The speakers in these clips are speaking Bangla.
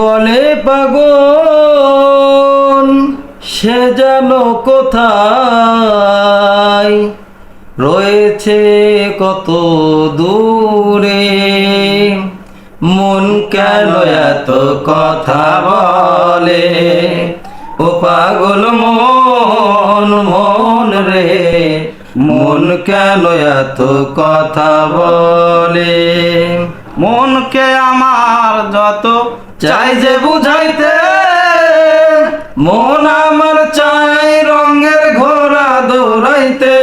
বলে পাগল, সে যেন কোথায়? রয়েছে কত দূরে, মন কেন এত কথা বলে? ও পাগল মন মন রে, মন কেন এত কথা বলে? মনকে আমার যত চাই যে বুঝাইতে, মন আমার চাই রঙের ঘোড়া দৌড়াইতে।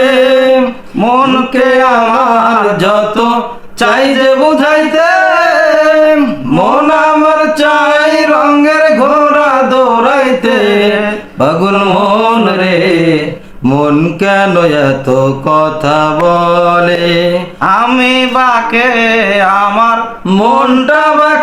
মনকে আমার যত চাই যে বুঝাইতে, মন আমার চাই রঙের ঘোড়া দৌড়াইতে। পাগল মন রে, মন কেন এত কথা বলে? আমি বাকে আমার মনটা বাকে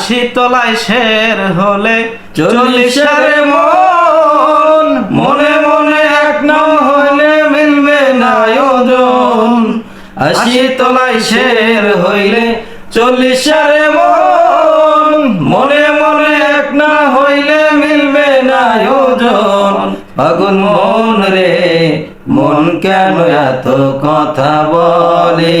আশি তলায় শের হলে চল্লিশের মন, মনে মনে এক নাম হইলে মিলবে না ওজন। আশি তলায় শের হইলে চল্লিশের মন, মনে মনে এক না হইলে মিলবে না ওজন। পাগল মন রে, মন কেন এত কথা বলে?